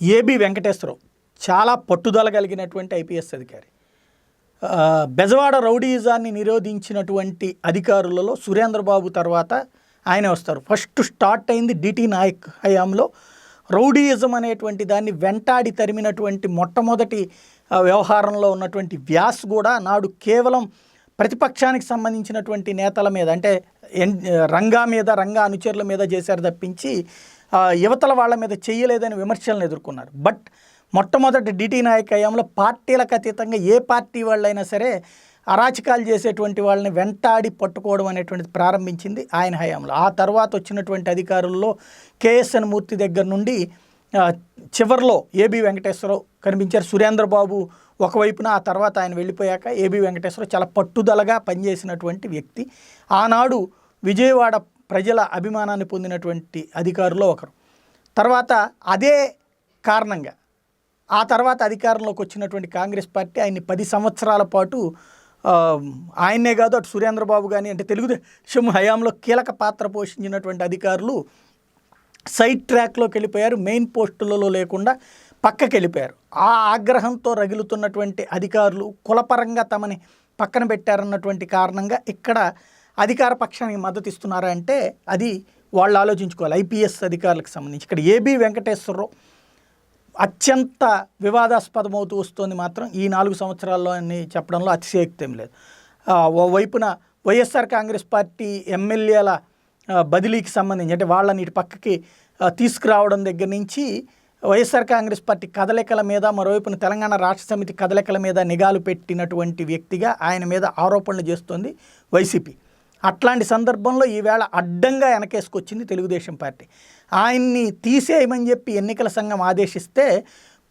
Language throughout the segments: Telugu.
ఏబి వెంకటేశ్వరరావు చాలా పట్టుదల కలిగినటువంటి ఐపీఎస్ అధికారి. బెజవాడ రౌడీజాన్ని నిరోధించినటువంటి అధికారులలో సురేంద్రబాబు తర్వాత ఆయన వస్తారు. ఫస్ట్ స్టార్ట్ అయింది డిటి నాయక్ హయాంలో. రౌడీయిజం అనేటువంటి దాన్ని వెంటాడి తరిమినటువంటి మొట్టమొదటి వ్యవహారంలో ఉన్నటువంటి వ్యాస్ కూడా నాడు కేవలం ప్రతిపక్షానికి సంబంధించినటువంటి నేతల మీద అంటే ఎన్ రంగా మీద రంగా అనుచరుల మీద చేశారు తప్పించి యువతల వాళ్ళ మీద చేయలేదని విమర్శలను ఎదుర్కొన్నారు. బట్ మొట్టమొదటి డిటి నాయక్ హయాంలో పార్టీలకు అతీతంగా ఏ పార్టీ వాళ్ళైనా సరే అరాచకాలు చేసేటువంటి వాళ్ళని వెంటాడి పట్టుకోవడం అనేటువంటిది ప్రారంభించింది ఆయన హయాంలో. ఆ తర్వాత వచ్చినటువంటి అధికారుల్లో కేఎస్ఎన్ మూర్తి దగ్గర నుండి చివరిలో చివర్లో ఏబి వెంకటేశ్వరరావు కనిపించారు. సురేంద్రబాబు ఒకవైపున ఆ తర్వాత ఆయన వెళ్ళిపోయాక ఏబి వెంకటేశ్వరరావు చాలా పట్టుదలగా పనిచేసినటువంటి వ్యక్తి. ఆనాడు విజయవాడ ప్రజల అభిమానాన్ని పొందినటువంటి అధికారుల్లో ఒకరు. తర్వాత అదే కారణంగా ఆ తర్వాత అధికారంలోకి వచ్చినటువంటి కాంగ్రెస్ పార్టీ ఆయన్ని పది సంవత్సరాల పాటు ఆయన్నే కాదు అటు సురేంద్రబాబు కానీ అంటే తెలుగుదేశం హయాంలో కీలక పాత్ర పోషించినటువంటి అధికారులు సైడ్ ట్రాక్లోకి వెళ్ళిపోయారు మెయిన్ పోస్టులలో లేకుండా పక్కకి వెళ్ళిపోయారు. ఆ ఆగ్రహంతో రగులుతున్నటువంటి అధికారులు కులపరంగా తమని పక్కన పెట్టారన్నటువంటి కారణంగా ఇక్కడ అధికార పక్షానికి మద్దతు ఇస్తున్నారా అంటే అది వాళ్ళు ఆలోచించుకోవాలి. ఐపీఎస్ అధికారులకు సంబంధించి. ఇక్కడ ఏబి వెంకటేశ్వరరావు అత్యంత వివాదాస్పదమవుతూ వస్తుంది మాత్రం ఈ నాలుగు సంవత్సరాల్లో అని చెప్పడంలో అతిశయోక్తి ఏం లేదు. ఓవైపున వైపున వైఎస్ఆర్ కాంగ్రెస్ పార్టీ ఎమ్మెల్యేల బదిలీకి సంబంధించి అంటే వాళ్ళని ఇటు పక్కకి తీసుకురావడం దగ్గర నుంచి వైఎస్ఆర్ కాంగ్రెస్ పార్టీ కదలికల మీద మరోవైపున తెలంగాణ రాష్ట్ర సమితి కదలికల మీద నిఘాలు పెట్టినటువంటి వ్యక్తిగా ఆయన మీద ఆరోపణలు చేస్తోంది వైసీపీ. అట్లాంటి సందర్భంలో ఈవేళ అడ్డంగా వెనకేసుకొచ్చింది తెలుగుదేశం పార్టీ. ఆయన్ని తీసేయమని చెప్పి ఎన్నికల సంఘం ఆదేశిస్తే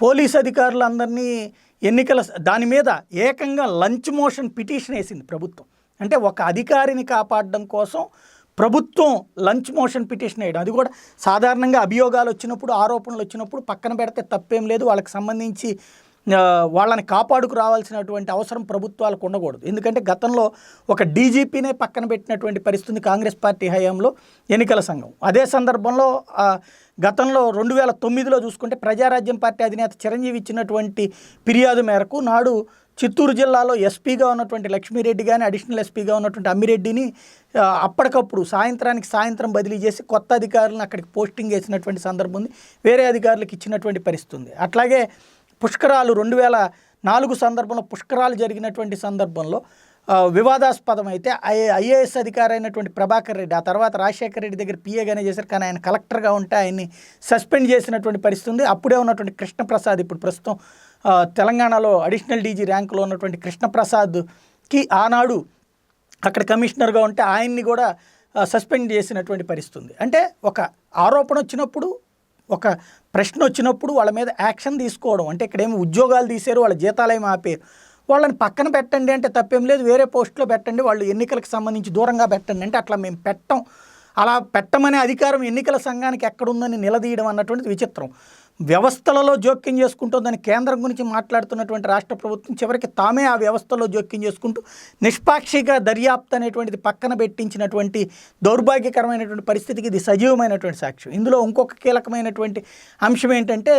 పోలీస్ అధికారులందరినీ ఎన్నికల దాని మీద ఏకంగా లంచ్ మోషన్ పిటిషన్ వేసింది ప్రభుత్వం. అంటే ఒక అధికారిని కాపాడడం కోసం ప్రభుత్వం లంచ్ మోషన్ పిటిషన్ వేయడం. అది కూడా సాధారణంగా అభియోగాలు వచ్చినప్పుడు ఆరోపణలు వచ్చినప్పుడు పక్కన పెడితే తప్పేం లేదు. వాళ్ళకి సంబంధించి వాళ్ళని కాపాడుకు రావాల్సినటువంటి అవసరం ప్రభుత్వాలకు ఉండకూడదు. ఎందుకంటే గతంలో ఒక డీజీపీనే పక్కన పెట్టినటువంటి పరిస్థితి కాంగ్రెస్ పార్టీ హయాంలో ఎన్నికల సంఘం. అదే సందర్భంలో గతంలో రెండు వేల తొమ్మిదిలో చూసుకుంటే ప్రజారాజ్యం పార్టీ అధినేత చిరంజీవి ఇచ్చినటువంటి ఫిర్యాదు మేరకు నాడు చిత్తూరు జిల్లాలో ఎస్పీగా ఉన్నటువంటి లక్ష్మీరెడ్డి కానీ అడిషనల్ ఎస్పీగా ఉన్నటువంటి అమ్మిరెడ్డిని అప్పటికప్పుడు సాయంత్రానికి సాయంత్రం బదిలీ చేసి కొత్త అధికారులను అక్కడికి పోస్టింగ్ చేసినటువంటి సందర్భం ఉంది. వేరే అధికారులకు ఇచ్చినటువంటి పరిస్థితి ఉంది. అట్లాగే పుష్కరాలు రెండు వేల నాలుగు సందర్భంలో పుష్కరాలు జరిగినటువంటి సందర్భంలో వివాదాస్పదం అయితే ఐ ఐఏఎస్ అధికారి అయినటువంటి ప్రభాకర్ రెడ్డి ఆ తర్వాత రాజశేఖర రెడ్డి దగ్గర పిఏగానే చేశారు. కానీ ఆయన కలెక్టర్గా ఉంటే ఆయన్ని సస్పెండ్ చేసినటువంటి పరిస్థితి ఉంది. అప్పుడే ఉన్నటువంటి కృష్ణప్రసాద్ ఇప్పుడు ప్రస్తుతం తెలంగాణలో అడిషనల్ డీజీ ర్యాంకులో ఉన్నటువంటి కృష్ణప్రసాద్కి ఆనాడు అక్కడ కమిషనర్గా ఉంటే ఆయన్ని కూడా సస్పెండ్ చేసినటువంటి పరిస్థితి ఉంది. అంటే ఒక ఆరోపణ వచ్చినప్పుడు ఒక ప్రశ్న వచ్చినప్పుడు వాళ్ళ మీద యాక్షన్ తీసుకోవడం. అంటే ఇక్కడేమి ఉద్యోగాలు తీశారు వాళ్ళ జీతాలేమి ఆపారు. వాళ్ళని పక్కన పెట్టండి అంటే తప్పేం లేదు వేరే పోస్టులో పెట్టండి వాళ్ళు ఎన్నికలకు సంబంధించి దూరంగా పెట్టండి అంటే అట్లా మేము పెట్టం. అలా పెట్టమనే అధికారం ఎన్నికల సంఘానికి ఎక్కడుందని నిలదీయడం అన్నటువంటిది విచిత్రం. వ్యవస్థలలో జోక్యం చేసుకుంటుందని కేంద్రం గురించి మాట్లాడుతున్నటువంటి రాష్ట్ర ప్రభుత్వం చివరికి తామే ఆ వ్యవస్థలో జోక్యం చేసుకుంటూ నిష్పాక్షిగా దర్యాప్తు అనేటువంటిది పక్కన పెట్టించినటువంటి దౌర్భాగ్యకరమైనటువంటి పరిస్థితికి ఇది సజీవమైనటువంటి సాక్ష్యం. ఇందులో ఇంకొక కీలకమైనటువంటి అంశం ఏంటంటే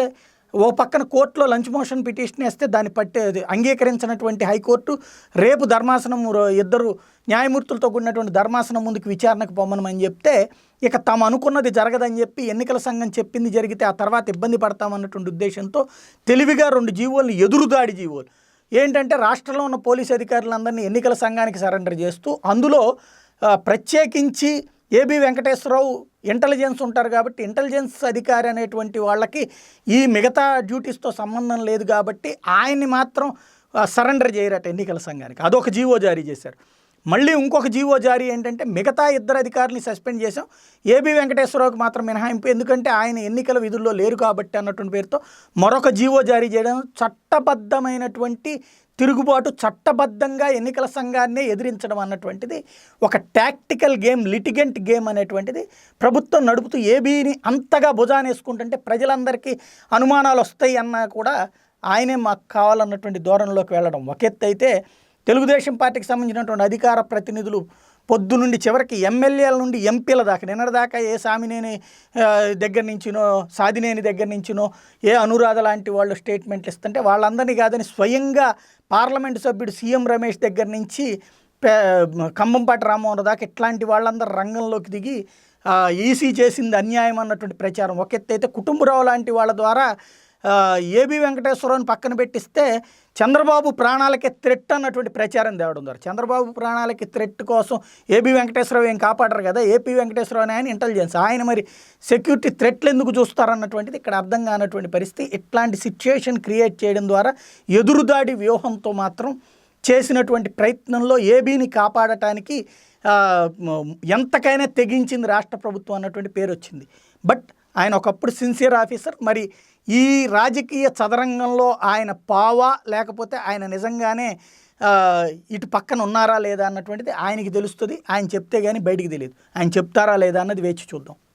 ఓ పక్కన కోర్టులో లంచ్ మోషన్ పిటిషన్ వేస్తే దాన్ని పట్టే అది అంగీకరించినటువంటి హైకోర్టు రేపు ధర్మాసనం ఇద్దరు న్యాయమూర్తులతో కూడినటువంటి ధర్మాసనం ముందుకు విచారణకు పొమ్మనమని చెప్తే ఇక తాము అనుకున్నది జరగదని చెప్పి ఎన్నికల సంఘం చెప్పింది జరిగితే ఆ తర్వాత ఇబ్బంది పడతామన్నటువంటి ఉద్దేశంతో తెలివిగా రెండు జీవోలను ఎదురుదాడి జీవోలు. ఏంటంటే రాష్ట్రంలో ఉన్న పోలీసు అధికారులందరినీ ఎన్నికల సంఘానికి సరెండర్ చేస్తూ అందులో ప్రత్యేకించి ఏబి వెంకటేశ్వరరావు ఇంటెలిజెన్స్ ఉంటారు కాబట్టి ఇంటెలిజెన్స్ అధికారి అనేటువంటి వాళ్ళకి ఈ మిగతా డ్యూటీస్తో సంబంధం లేదు కాబట్టి ఆయన్ని మాత్రం సరెండర్ చేయరట ఎన్నికల సంఘానికి. అదొక జీవో జారీ చేశారు. మళ్ళీ ఇంకొక జీవో జారీ ఏంటంటే మిగతా ఇద్దరు అధికారులని సస్పెండ్ చేసాం ఏబి వెంకటేశ్వరరావుకి మాత్రం మినహాయింపు. ఎందుకంటే ఆయన ఎన్నికల విధుల్లో లేరు కాబట్టి అన్నటువంటి పేరుతో మరొక జీవో జారీ చేయడం చట్టబద్ధమైనటువంటి తిరుగుబాటు చట్టబద్ధంగా ఎన్నికల సంఘాన్నే ఎదిరించడం అన్నటువంటిది ఒక టాక్టికల్ గేమ్ లిటిగెంట్ గేమ్ అనేటువంటిది. ప్రభుత్వం నడుపుతూ ఏబీని అంతగా భుజానేసుకుంటుంటే ప్రజలందరికీ అనుమానాలు వస్తాయి అన్నా కూడా ఆయనే మాకు కావాలన్నటువంటి ధోరణిలోకి వెళ్ళడం. ఒక ఎత్తు అయితే తెలుగుదేశం పార్టీకి సంబంధించినటువంటి అధికార ప్రతినిధులు పొద్దు నుండి చివరికి ఎమ్మెల్యేల నుండి ఎంపీల దాకా నిన్నటిదాకా ఏ సామినేని దగ్గర నుంచినో సాదినేని దగ్గర నుంచినో ఏ అనురాధ లాంటి వాళ్ళు స్టేట్మెంట్లు ఇస్తుంటే వాళ్ళందరినీ కాదని స్వయంగా పార్లమెంటు సభ్యుడు సీఎం రమేష్ దగ్గర నుంచి కంబంపాటి ఖమ్మంపాటి రామ్మోహన్ దాకా ఇట్లాంటి వాళ్ళందరూ రంగంలోకి దిగి ఈసీ చేసింది అన్యాయం అన్నటువంటి ప్రచారం. ఒక ఎత్తు అయితే కుటుంబరావు లాంటి వాళ్ళ ద్వారా ఏబి వెంకటేశ్వరరావుని పక్కన పెట్టిస్తే చంద్రబాబు ప్రాణాలకి థ్రెట్ అన్నటువంటి ప్రచారం తేవడం ద్వారా. చంద్రబాబు ప్రాణాలకి థ్రెట్ కోసం ఏబి వెంకటేశ్వరరావు ఏం కాపాడరు కదా? ఏపీ వెంకటేశ్వరరావు ఆయన ఇంటెలిజెన్స్ ఆయన మరి సెక్యూరిటీ థ్రెట్లు ఎందుకు చూస్తారన్నటువంటిది ఇక్కడ అర్థం కానటువంటి పరిస్థితి. ఇట్లాంటి సిచ్యుయేషన్ క్రియేట్ చేయడం ద్వారా ఎదురుదాడి వ్యూహంతో మాత్రం చేసినటువంటి ప్రయత్నంలో ఏబీని కాపాడటానికి ఎంతకైనా తెగించింది రాష్ట్ర ప్రభుత్వం అన్నటువంటి పేరు వచ్చింది. బట్ ఆయన ఒకప్పుడు సిన్సియర్ ఆఫీసర్ మరి ఈ రాజకీయ చదరంగంలో ఆయన పావా లేకపోతే ఆయన నిజంగానే ఇటు పక్కన ఉన్నారా లేదా అన్నటువంటిది ఆయనకి తెలుస్తుంది. ఆయన చెప్తే కానీ బయటికి తెలియదు ఆయన చెప్తారా లేదా అన్నది వేచి చూద్దాం.